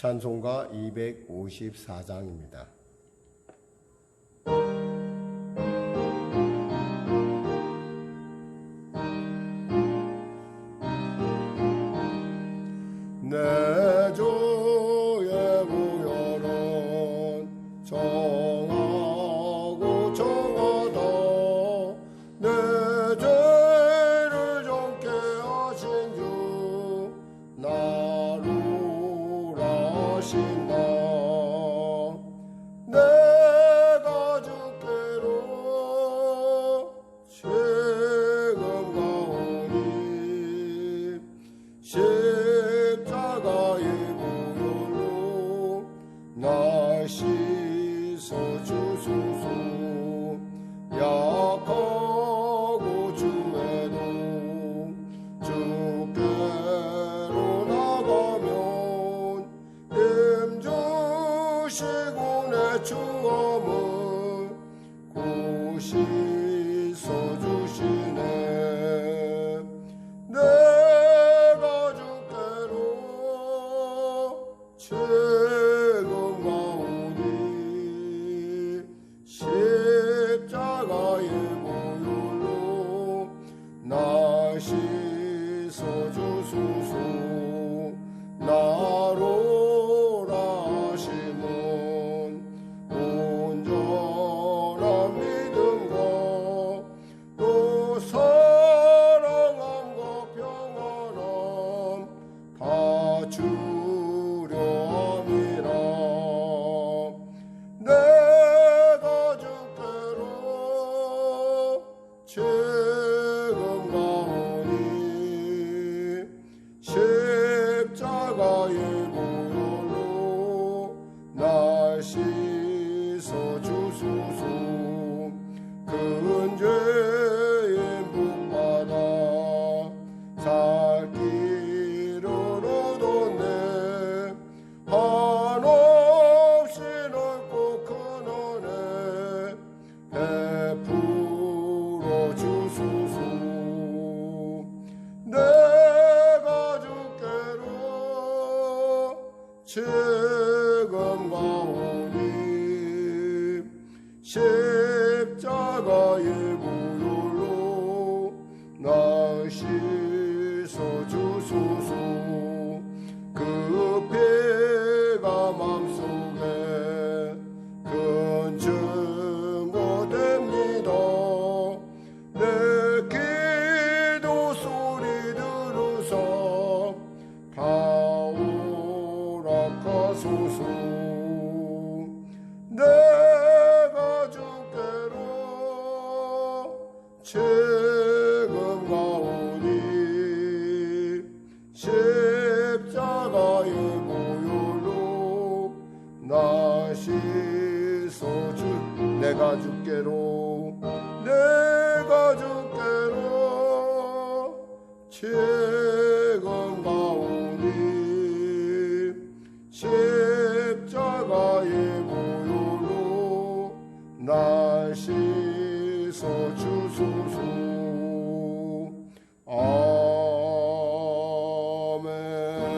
찬송가 254장입니다. 씻어주소서.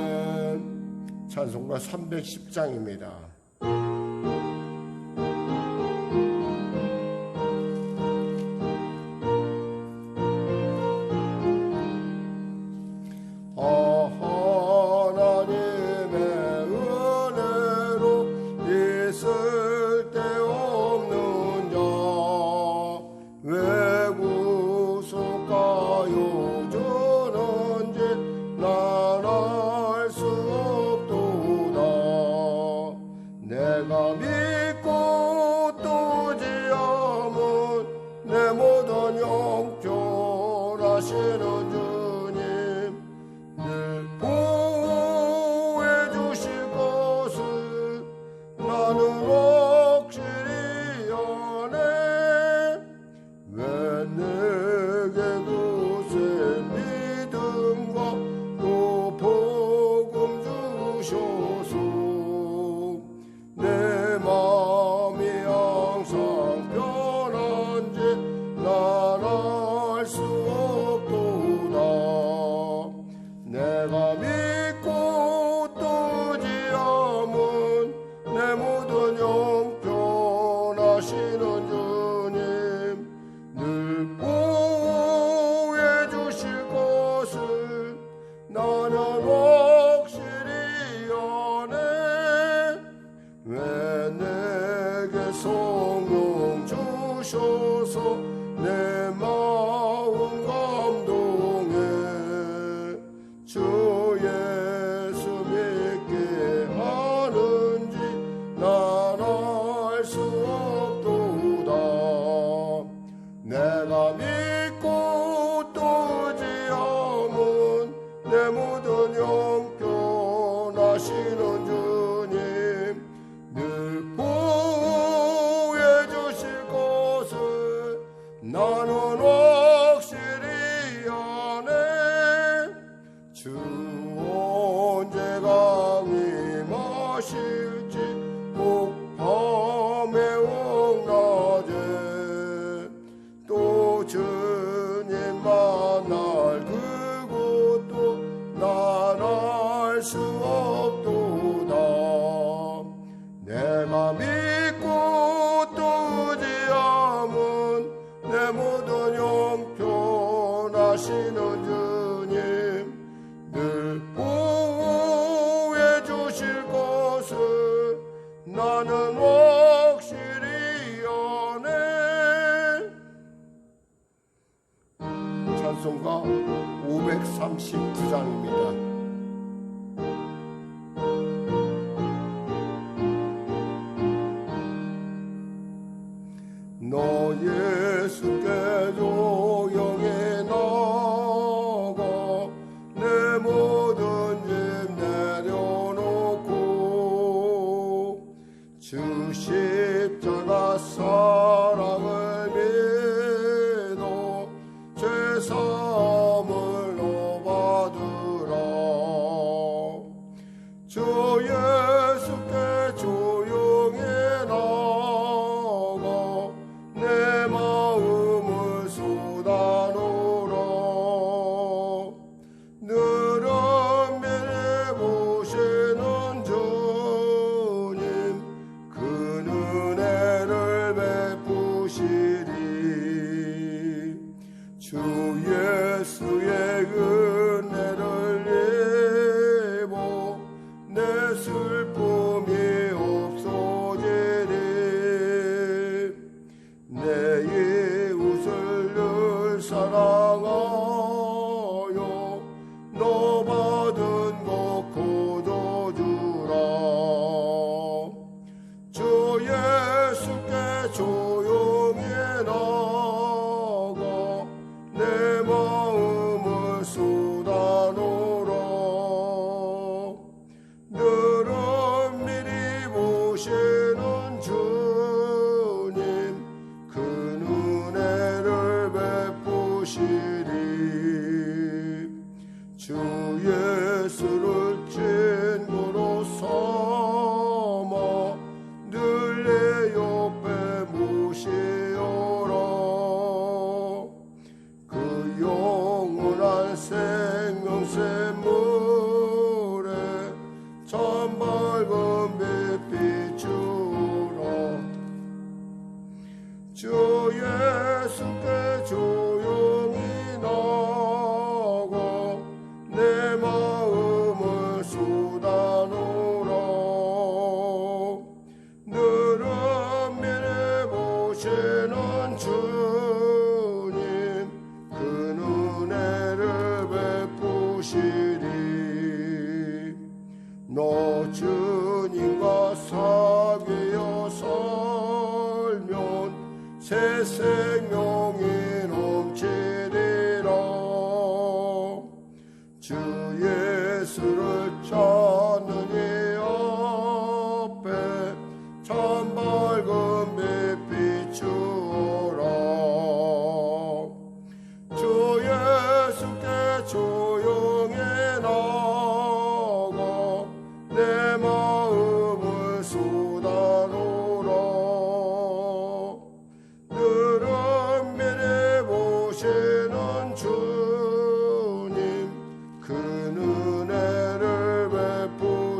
아멘. 찬송가 310장입니다. 내가 믿고 또 의지함은 내 모든 형편하시는 주님 늘 보호해 주실 것을 나는 확실히 아네 찬송가 539장입니다. 주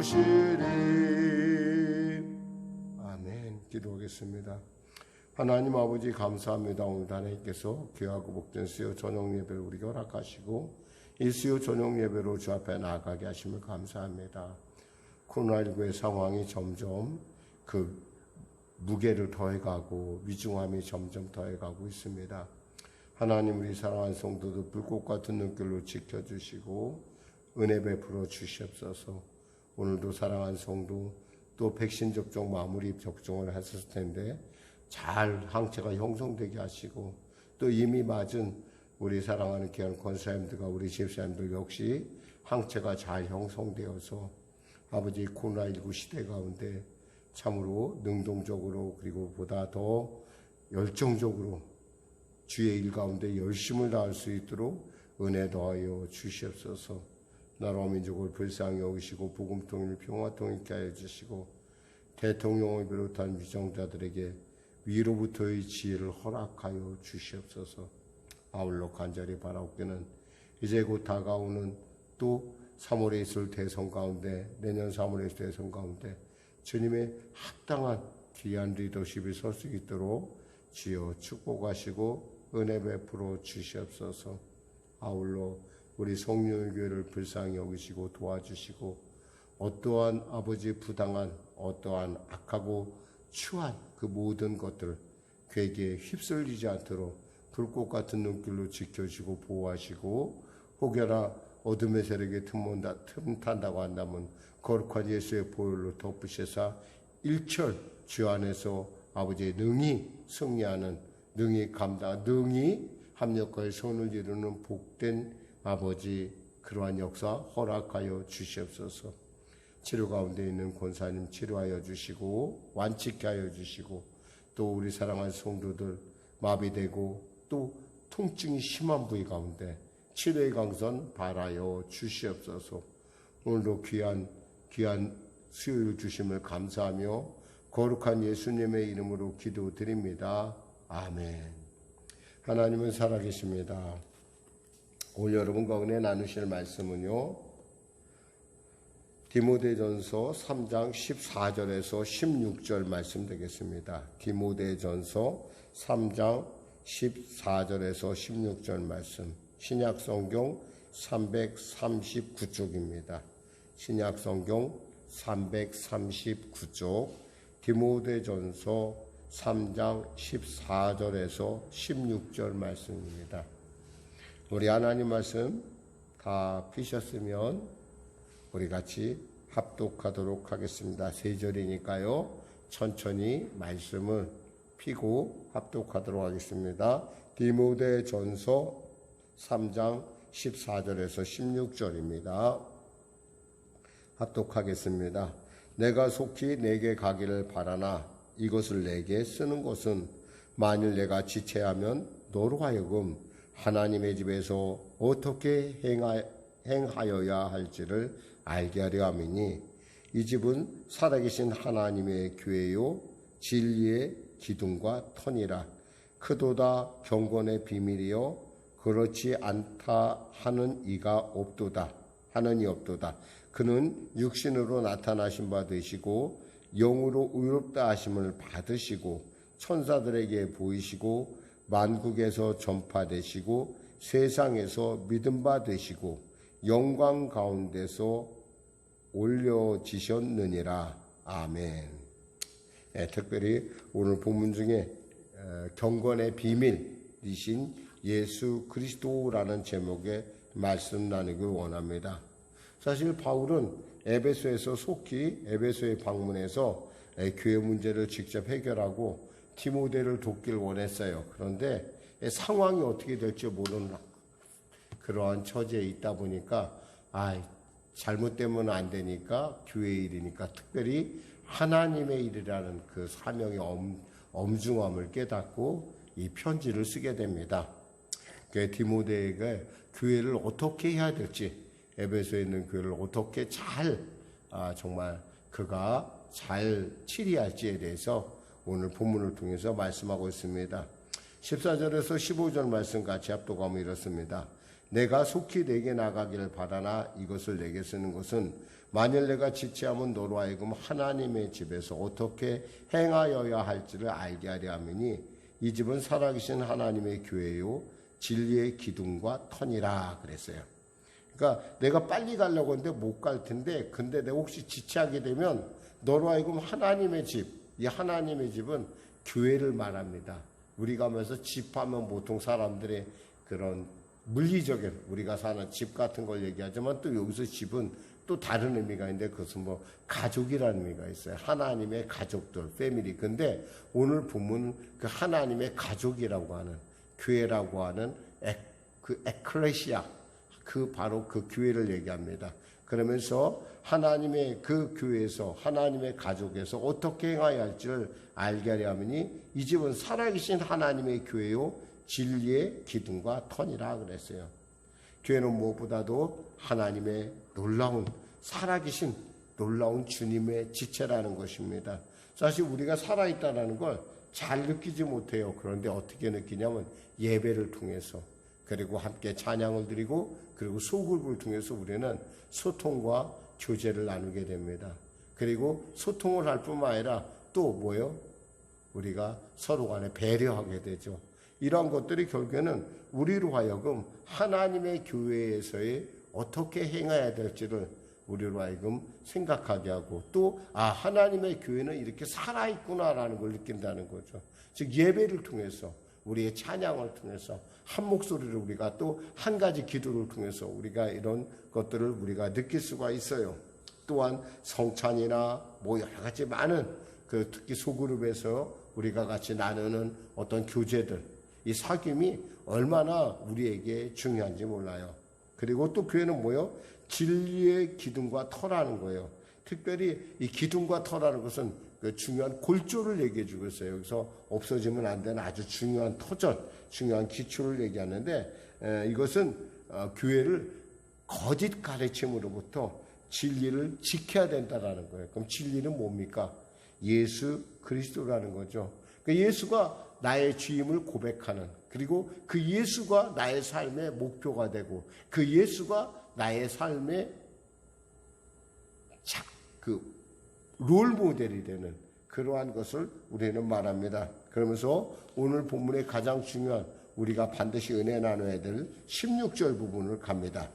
베푸시리 아멘 기도하겠습니다 하나님 아버지 감사합니다. 오늘 하나님께서 귀하고 복된 수요 저녁 예배를 우리가 허락하시고 이 수요 저녁 예배로 주 앞에 나아가게 하심을 감사합니다. 코로나19의 상황이 점점 그 무게를 더해가고 위중함이 점점 더해가고 있습니다. 하나님 우리 사랑하는 성도들 불꽃 같은 눈길로 지켜주시고 은혜 베풀어 주시옵소서. 오늘도 사랑하는 성도 또 백신 접종 마무리 접종을 했을 텐데 잘 항체가 형성되게 하시고 또 이미 맞은 우리 사랑하는 귀한 권사님들과 우리 집사님들 역시 항체가 잘 형성되어서 아버지 코로나19 시대 가운데 참으로 능동적으로 그리고 보다 더 열정적으로 주의 일 가운데 열심을 다할 수 있도록 은혜 더하여 주시옵소서. 나라 민족을 불쌍히 여기시고 복음 통일 평화 통일케 하여 주시고 대통령을 비롯한 위정자들에게 위로부터의 지혜를 허락하여 주시옵소서. 아울러 간절히 바라옵기는 이제 곧 다가오는 또 3월에 있을 대선 가운데 내년 3월에 있을 대선 가운데 주님의 합당한 귀한 리더십이 설 수 있도록 주여 축복하시고 은혜 베풀어 주시옵소서. 아울러 우리 성령교회를 불쌍히 여기시고 도와주시고 어떠한 아버지 부당한 어떠한 악하고 추한 그 모든 것들 괴기에 휩쓸리지 않도록 불꽃 같은 눈길로 지켜주시고 보호하시고 혹여나 어둠의 세력에 틈몬다, 틈탄다고 한다면 거룩한 예수의 보혈로 덮으셔서 일철 주 안에서 아버지의 능히 승리하는 능히 감당 능히 합력하여 손을 이루는 복된 아버지 그러한 역사 허락하여 주시옵소서. 치료 가운데 있는 권사님 치료하여 주시고 완치케 하여 주시고 또 우리 사랑하는 성도들 마비되고 또 통증이 심한 부위 가운데 치료의 강선 바라여 주시옵소서. 오늘도 귀한 귀한 수요일 주심을 감사하며 거룩한 예수님의 이름으로 기도드립니다. 아멘. 하나님은 살아계십니다. 오늘 여러분과 은혜 나누실 말씀은요. 디모데전서 3장 14절에서 16절 말씀 되겠습니다. 디모데전서 3장 14절에서 16절 말씀. 신약 성경 339쪽입니다. 신약 성경 339쪽 디모데전서 3장 14절에서 16절 말씀입니다. 우리 하나님 말씀 다 피셨으면 우리 같이 합독하도록 하겠습니다. 세 절이니까요. 천천히 말씀을 피고 합독하도록 하겠습니다. 디모데 전서 3장 14절에서 16절입니다. 합독하겠습니다. 내가 속히 내게 가기를 바라나 이것을 내게 쓰는 것은 만일 내가 지체하면 너로 하여금 하나님의 집에서 어떻게 행하, 행하여야 할지를 알게 하려 함이니 이 집은 살아계신 하나님의 교회요 진리의 기둥과 터니라. 크도다 경건의 비밀이요 그렇지 않다 하는 이가 없도다 하는 이 없도다. 그는 육신으로 나타나신 바 되시고 영으로 의롭다 하심을 받으시고 천사들에게 보이시고 만국에서 전파되시고 세상에서 믿음 바 되시고 영광 가운데서 올려지셨느니라 아멘. 네, 특별히 오늘 본문 중에 어, 경건의 비밀이신 예수 그리스도라는 제목의 말씀 나누길 원합니다. 사실 바울은 에베소에서 속히 에베소에 방문해서 교회 문제를 직접 해결하고 디모데를 돕길 원했어요. 그런데 상황이 어떻게 될지 모르는 그러한 처지에 있다 보니까 아 잘못되면 안 되니까 교회 일이니까 특별히 하나님의 일이라는 그 사명의 엄, 엄중함을 깨닫고 이 편지를 쓰게 됩니다. 그 디모데에게 교회를 어떻게 해야 될지 에베소에 있는 교회를 어떻게 잘 아, 정말 그가 잘 치리할지에 대해서 오늘 본문을 통해서 말씀하고 있습니다. 14절에서 15절 말씀 같이 합독하면 이렇습니다. 내가 속히 내게 나가기를 바라나 이것을 내게 쓰는 것은 만일 내가 지체하면 너로 하여금 하나님의 집에서 어떻게 행하여야 할지를 알게 하려 함이니 이 집은 살아계신 하나님의 교회요 진리의 기둥과 터니라 그랬어요. 그러니까 내가 빨리 가려고 하는데 못 갈 텐데 근데 내가 혹시 지체하게 되면 너로 하여금 하나님의 집, 이 하나님의 집은 교회를 말합니다. 우리가 하면서 집하면 보통 사람들의 그런 물리적인 우리가 사는 집 같은 걸 얘기하지만 또 여기서 집은 또 다른 의미가 있는데 그것은 뭐 가족이라는 의미가 있어요. 하나님의 가족들, 패밀리. 근데 오늘 본문 그 하나님의 가족이라고 하는 교회라고 하는 에, 그 에클레시아 그 바로 그 교회를 얘기합니다. 그러면서 하나님의 그 교회에서 하나님의 가족에서 어떻게 행해야 할지를 알게 하려면이 이 집은 살아계신 하나님의 교회요 진리의 기둥과 턴이라 그랬어요. 교회는 무엇보다도 하나님의 놀라운 살아계신 놀라운 주님의 지체라는 것입니다. 사실 우리가 살아있다는 걸 잘 느끼지 못해요. 그런데 어떻게 느끼냐면 예배를 통해서 그리고 함께 찬양을 드리고 그리고 소그룹을 통해서 우리는 소통과 교제를 나누게 됩니다. 그리고 소통을 할 뿐만 아니라 또 뭐요? 우리가 서로 간에 배려하게 되죠. 이러한 것들이 결국에는 우리로 하여금 하나님의 교회에서의 어떻게 행해야 될지를 우리로 하여금 생각하게 하고 또 아 하나님의 교회는 이렇게 살아 있구나라는 걸 느낀다는 거죠. 즉 예배를 통해서 우리의 찬양을 통해서 한 목소리를 우리가 또 한 가지 기도를 통해서 우리가 이런 것들을 우리가 느낄 수가 있어요. 또한 성찬이나 뭐 여러 가지 많은 그 특히 소그룹에서 우리가 같이 나누는 어떤 교제들 이 사귐이 얼마나 우리에게 중요한지 몰라요. 그리고 또 교회는 뭐요? 진리의 기둥과 터라는 거예요. 특별히 이 기둥과 터라는 것은 그 중요한 골조를 얘기해 주고 있어요. 여기서 없어지면 안 되는 아주 중요한 터전, 중요한 기초를 얘기하는데 에, 이것은 어, 교회를 거짓 가르침으로부터 진리를 지켜야 된다라는 거예요. 그럼 진리는 뭡니까? 예수 그리스도라는 거죠. 그 예수가 나의 주임을 고백하는 그리고 그 예수가 나의 삶의 목표가 되고 그 예수가 나의 삶의 자, 그 롤 모델이 되는 그러한 것을 우리는 말합니다. 그러면서 오늘 본문의 가장 중요한 우리가 반드시 은혜 나눠야 될 16절 부분을 갑니다.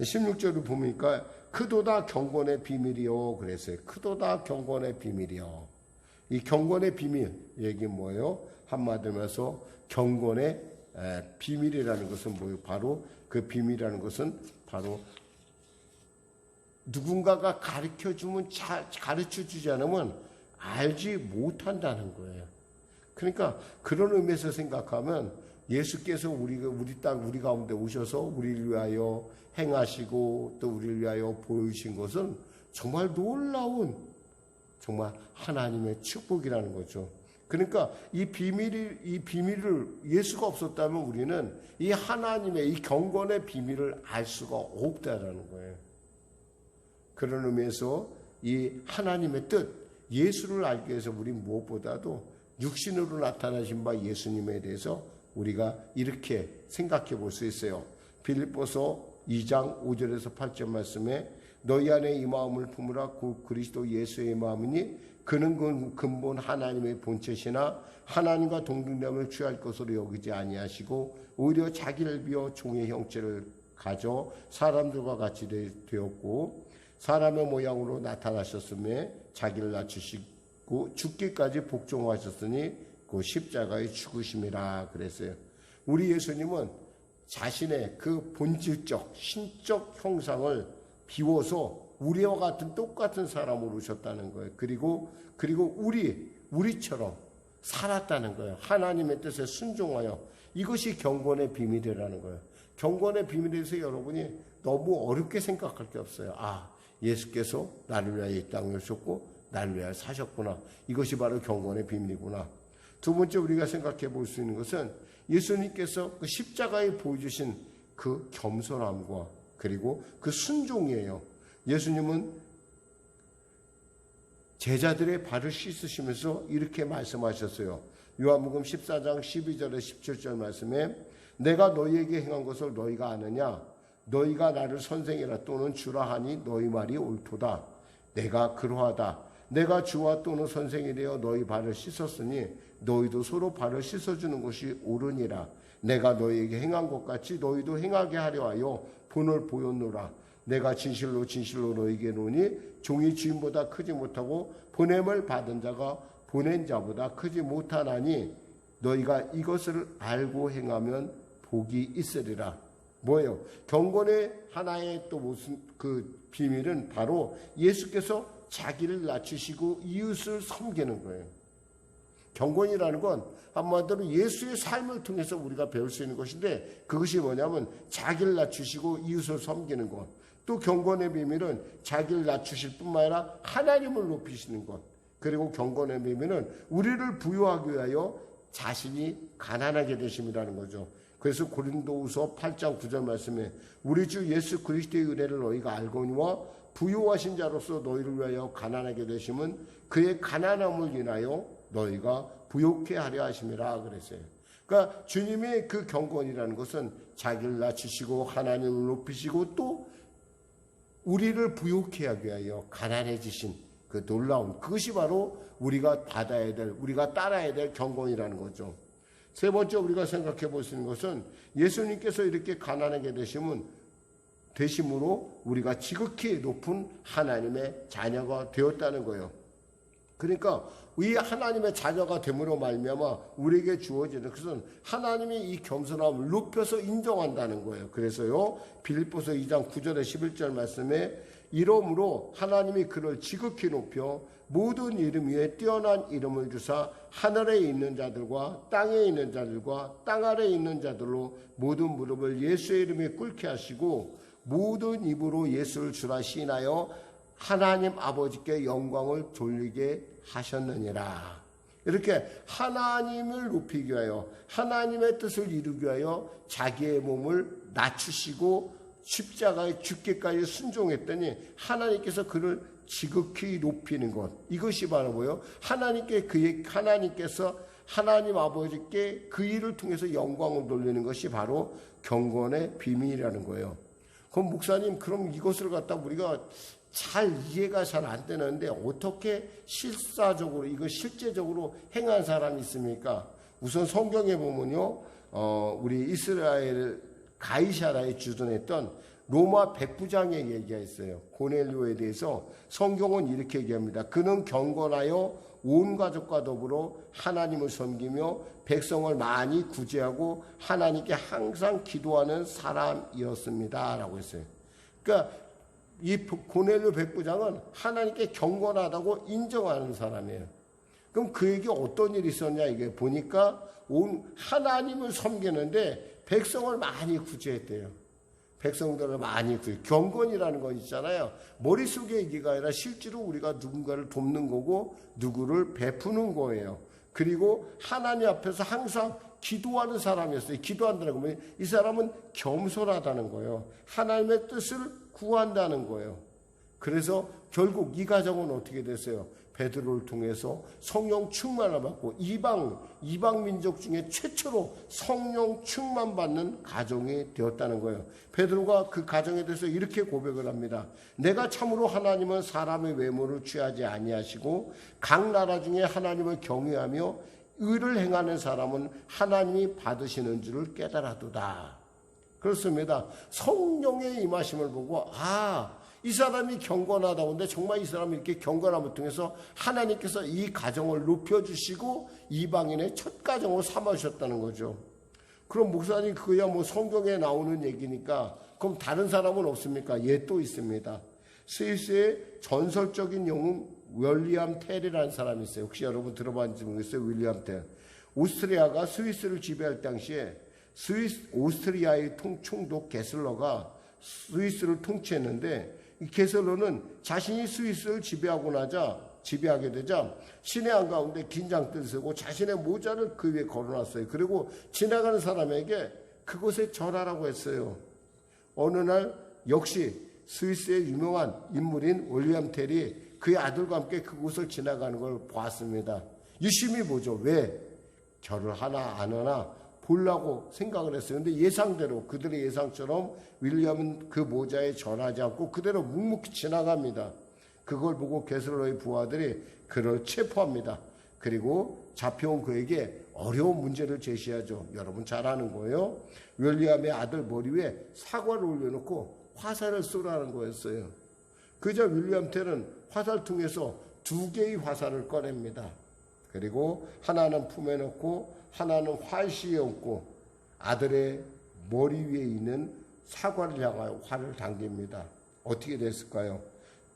16절을 보니까 크도다 경건의 비밀이요 그랬어요. 크도다 경건의 비밀이요. 이 경건의 비밀 얘기 뭐예요? 한마디면서 경건의 비밀이라는 것은 뭐예요? 바로 그 비밀이라는 것은 바로 누군가가 가르쳐 주면 가르쳐 주지 않으면 알지 못한다는 거예요. 그러니까 그런 의미에서 생각하면 예수께서 우리가 우리 땅 우리 가운데 오셔서 우리를 위하여 행하시고 또 우리를 위하여 보이신 것은 정말 놀라운 정말 하나님의 축복이라는 거죠. 그러니까 이 비밀이 이 비밀을 예수가 없었다면 우리는 이 하나님의 이 경건의 비밀을 알 수가 없다라는 거예요. 그런 의미에서 이 하나님의 뜻 예수를 알기 위해서 우리 무엇보다도 육신으로 나타나신 바 예수님에 대해서 우리가 이렇게 생각해 볼 수 있어요. 빌립보서 2장 5절에서 8절 말씀에 너희 안에 이 마음을 품으라 그 그리스도 예수의 마음이니 그는 근본 하나님의 본체시나 하나님과 동등됨을 취할 것으로 여기지 아니하시고 오히려 자기를 비워 종의 형체를 가져 사람들과 같이 되었고 사람의 모양으로 나타나셨음에 자기를 낮추시고 죽기까지 복종하셨으니 그 십자가의 죽으심이라 그랬어요. 우리 예수님은 자신의 그 본질적 신적 형상을 비워서 우리와 같은 똑같은 사람으로 오셨다는 거예요. 그리고 그리고 우리 우리처럼 살았다는 거예요. 하나님의 뜻에 순종하여 이것이 경건의 비밀이라는 거예요. 경건의 비밀에 대해서 여러분이 너무 어렵게 생각할 게 없어요. 아, 예수께서 나를 위하여 이 땅에 오셨고 나를 위하여 사셨구나. 이것이 바로 경건의 비밀이구나. 두 번째 우리가 생각해 볼 수 있는 것은 예수님께서 그 십자가에 보여주신 그 겸손함과 그리고 그 순종이에요. 예수님은 제자들의 발을 씻으시면서 이렇게 말씀하셨어요. 요한복음 14장 12절에 17절 말씀에 내가 너희에게 행한 것을 너희가 아느냐? 너희가 나를 선생이라 또는 주라 하니 너희 말이 옳도다. 내가 그러하다. 내가 주와 또는 선생이 되어 너희 발을 씻었으니 너희도 서로 발을 씻어주는 것이 옳으니라. 내가 너희에게 행한 것 같이 너희도 행하게 하려 하여 본을 보였노라. 내가 진실로 진실로 너희에게 노니 종이 주인보다 크지 못하고 보냄을 받은 자가 보낸 자보다 크지 못하나니 너희가 이것을 알고 행하면 복이 있으리라. 뭐예요? 경건의 하나의 또 무슨 그 비밀은 바로 예수께서 자기를 낮추시고 이웃을 섬기는 거예요. 경건이라는 건 한마디로 예수의 삶을 통해서 우리가 배울 수 있는 것인데 그것이 뭐냐면 자기를 낮추시고 이웃을 섬기는 것. 또 경건의 비밀은 자기를 낮추실 뿐만 아니라 하나님을 높이시는 것. 그리고 경건의 비밀은 우리를 부유하기 위하여 자신이 가난하게 되심이라는 거죠. 그래서 고린도후서 8장 9절 말씀에 우리 주 예수 그리스도의 은혜를 너희가 알거니와 부유하신 자로서 너희를 위하여 가난하게 되심은 그의 가난함을 인하여 너희가 부욕해 하려 하심이라 그랬어요. 그러니까 주님의 그 경건이라는 것은 자기를 낮추시고 하나님을 높이시고 또 우리를 부욕해 하기 위하여 가난해지신 그 놀라운 그것이 바로 우리가 받아야 될 우리가 따라야 될 경건이라는 거죠. 세 번째 우리가 생각해 볼 수 있는 것은 예수님께서 이렇게 가난하게 되심은 되심으로 우리가 지극히 높은 하나님의 자녀가 되었다는 거예요. 그러니까 이 하나님의 자녀가 됨으로 말미암아 우리에게 주어지는 것은 하나님이 이 겸손함을 높여서 인정한다는 거예요. 그래서요 빌립보서 2장 9절에 11절 말씀에 이름으로 하나님이 그를 지극히 높여 모든 이름 위에 뛰어난 이름을 주사 하늘에 있는 자들과 땅에 있는 자들과 땅 아래에 있는 자들로 모든 무릎을 예수의 이름에 꿇게 하시고 모든 입으로 예수를 주라 시인하여 하나님 아버지께 영광을 돌리게 하셨느니라. 이렇게 하나님을 높이기 위하여 하나님의 뜻을 이루기 위하여 자기의 몸을 낮추시고 십자가에 죽기까지 순종했더니 하나님께서 그를 지극히 높이는 것 이것이 바로 뭐요? 하나님께 그의 하나님께서 하나님 아버지께 그 일을 통해서 영광을 돌리는 것이 바로 경건의 비밀이라는 거예요. 그럼 목사님 그럼 이것을 갖다 우리가 잘 이해가 잘 안 되는데 어떻게 실사적으로 이거 실제적으로 행한 사람이 있습니까? 우선 성경에 보면요, 어, 우리 이스라엘 가이샤라에 주둔했던 로마 백부장의 얘기가 있어요. 고넬료에 대해서 성경은 이렇게 얘기합니다. 그는 경건하여 온 가족과 더불어 하나님을 섬기며 백성을 많이 구제하고 하나님께 항상 기도하는 사람이었습니다. 라고 했어요. 그러니까 이 고넬료 백부장은 하나님께 경건하다고 인정하는 사람이에요. 그럼 그에게 어떤 일이 있었냐 이게 보니까 온 하나님을 섬기는데 백성을 많이 구제했대요. 백성들을 많이 구제. 경건이라는 건 있잖아요. 머릿속에 얘기가 아니라 실제로 우리가 누군가를 돕는 거고 누구를 베푸는 거예요. 그리고 하나님 앞에서 항상 기도하는 사람이었어요. 기도한다는 거면 이 사람은 겸손하다는 거예요. 하나님의 뜻을 구한다는 거예요. 그래서 결국 이 가정은 어떻게 됐어요? 베드로를 통해서 성령 충만을 받고 이방 이방 민족 중에 최초로 성령 충만 받는 가정이 되었다는 거예요. 베드로가 그 가정에 대해서 이렇게 고백을 합니다. 내가 참으로 하나님은 사람의 외모를 취하지 아니하시고 각 나라 중에 하나님을 경외하며 의를 행하는 사람은 하나님이 받으시는 줄을 깨달아도다. 그렇습니다. 성령의 임하심을 보고 아, 이 사람이 경건하다는데 정말 이 사람이 이렇게 경건함을 통해서 하나님께서 이 가정을 높여주시고 이방인의 첫 가정으로 삼아주셨다는 거죠. 그럼 목사님 그야 뭐 성경에 나오는 얘기니까 그럼 다른 사람은 없습니까? 예, 또 있습니다. 스위스의 전설적인 영웅 윌리엄 텔이라는 사람이 있어요. 혹시 여러분 들어봤는지 모르겠어요. 윌리엄 텔. 오스트리아가 스위스를 지배할 당시에 스위스 오스트리아의 통, 총독 게슬러가 스위스를 통치했는데 이 게슬러는 자신이 스위스를 지배하고 나자 지배하게 되자 신의 안 가운데 긴장들 쓰고 자신의 모자를 그 위에 걸어놨어요. 그리고 지나가는 사람에게 그곳에 절하라고 했어요. 어느 날 역시 스위스의 유명한 인물인 올리엄 텔이 그의 아들과 함께 그곳을 지나가는 걸 보았습니다. 유심히 보죠. 왜? 절을 하나 안 하나 보려고 생각을 했어요. 근데 예상대로 그들의 예상처럼 윌리엄은 그 모자에 절하지 않고 그대로 묵묵히 지나갑니다. 그걸 보고 게슬러의 부하들이 그를 체포합니다. 그리고 잡혀온 그에게 어려운 문제를 제시하죠. 여러분 잘 아는 거예요. 윌리엄의 아들 머리 위에 사과를 올려놓고 화살을 쏘라는 거였어요. 그저 윌리엄 텔은 화살 통해서 두 개의 화살을 꺼냅니다. 그리고 하나는 품에 넣고 하나는 활시에 얹고 아들의 머리 위에 있는 사과를 향하여 활을 당깁니다. 어떻게 됐을까요?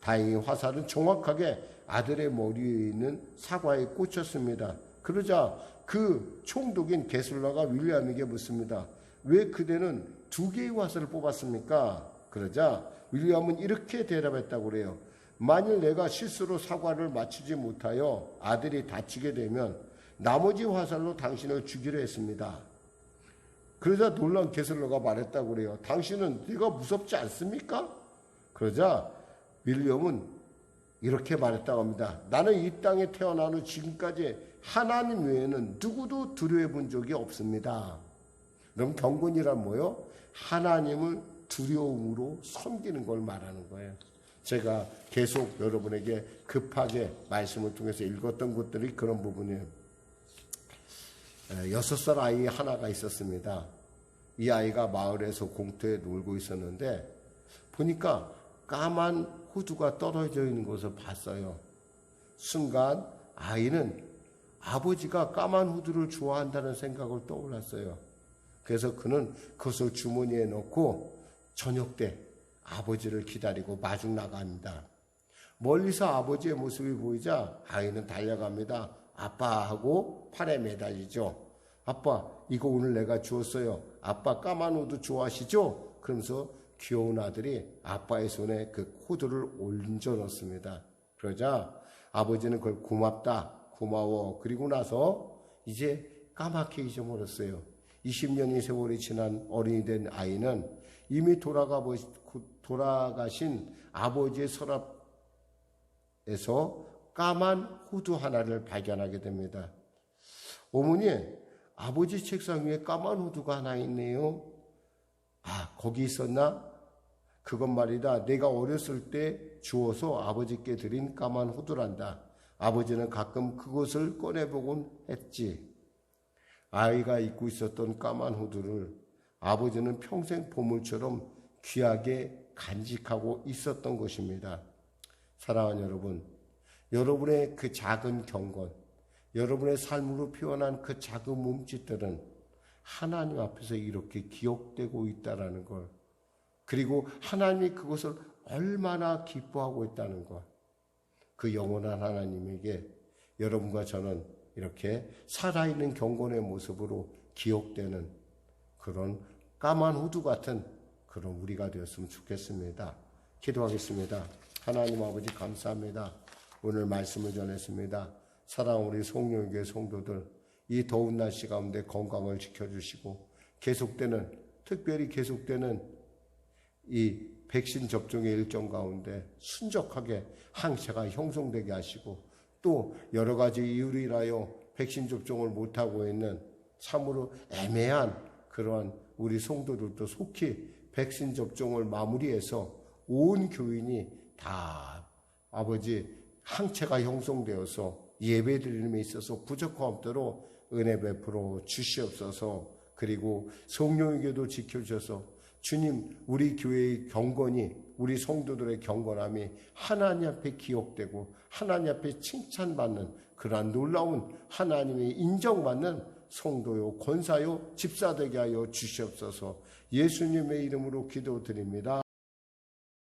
다행히 화살은 정확하게 아들의 머리 위에 있는 사과에 꽂혔습니다. 그러자 그 총독인 게슬러가 윌리엄에게 묻습니다. 왜 그대는 두 개의 화살을 뽑았습니까? 그러자 윌리엄은 이렇게 대답했다고 그래요. 만일 내가 실수로 사과를 맞추지 못하여 아들이 다치게 되면 나머지 화살로 당신을 죽이려 했습니다. 그러자 놀란 게슬러가 말했다고 그래요. 당신은 네가 무섭지 않습니까? 그러자 윌리엄은 이렇게 말했다고 합니다. 나는 이 땅에 태어난 후 지금까지 하나님 외에는 누구도 두려워 본 적이 없습니다. 그럼 경건이란 뭐요? 하나님을 두려움으로 섬기는 걸 말하는 거예요. 제가 계속 여러분에게 급하게 말씀을 통해서 읽었던 것들이 그런 부분이에요. 여섯 살 아이 하나가 있었습니다. 이 아이가 마을에서 공터에 놀고 있었는데 보니까 까만 후두가 떨어져 있는 것을 봤어요. 순간 아이는 아버지가 까만 후두를 좋아한다는 생각을 떠올랐어요. 그래서 그는 그것을 주머니에 넣고 저녁 때 아버지를 기다리고 마중 나갑니다. 멀리서 아버지의 모습이 보이자 아이는 달려갑니다. 아빠 하고 팔에 매달리죠. 아빠, 이거 오늘 내가 주었어요. 아빠 까만 후드 좋아하시죠? 그러면서 귀여운 아들이 아빠의 손에 그 호두를 얹어 넣습니다. 그러자 아버지는 그걸 고맙다, 고마워. 그리고 나서 이제 까맣게 잊어버렸어요. 20년의 세월이 지난 어린이 된 아이는 이미 돌아가 돌아가신 아버지의 서랍에서 까만 후두 하나를 발견하게 됩니다. 어머니, 아버지 책상 위에 까만 후두가 하나 있네요. 아, 거기 있었나? 그건 말이다. 내가 어렸을 때 주워서 아버지께 드린 까만 후두란다. 아버지는 가끔 그것을 꺼내보곤 했지. 아이가 입고 있었던 까만 후드를 아버지는 평생 보물처럼 귀하게 간직하고 있었던 것입니다. 사랑하는 여러분, 여러분의 그 작은 경건, 여러분의 삶으로 표현한 그 작은 몸짓들은 하나님 앞에서 이렇게 기억되고 있다라는 걸, 그리고 하나님이 그것을 얼마나 기뻐하고 있다는 것, 그 영원한 하나님에게 여러분과 저는 이렇게 살아있는 경건의 모습으로 기억되는 그런 까만 후두 같은 그런 우리가 되었으면 좋겠습니다. 기도하겠습니다. 하나님 아버지 감사합니다. 오늘 말씀을 전했습니다. 사랑 우리 송영교회 성도들 이 더운 날씨 가운데 건강을 지켜주시고 계속되는 특별히 계속되는 이 백신 접종의 일정 가운데 순적하게 항체가 형성되게 하시고 또 여러 가지 이유로 인하여 백신 접종을 못하고 있는 참으로 애매한 그러한 우리 성도들도 속히 백신 접종을 마무리해서 온 교인이 다 아버지 항체가 형성되어서 예배 드림에 있어서 부족함 없도록 은혜 베풀어 주시옵소서. 그리고 성령에게도 지켜주셔서 주님 우리 교회의 경건이 우리 성도들의 경건함이 하나님 앞에 기억되고 하나님 앞에 칭찬받는 그러한 놀라운 하나님의 인정받는 성도요 권사요 집사되게 하여 주시옵소서 예수님의 이름으로 기도드립니다.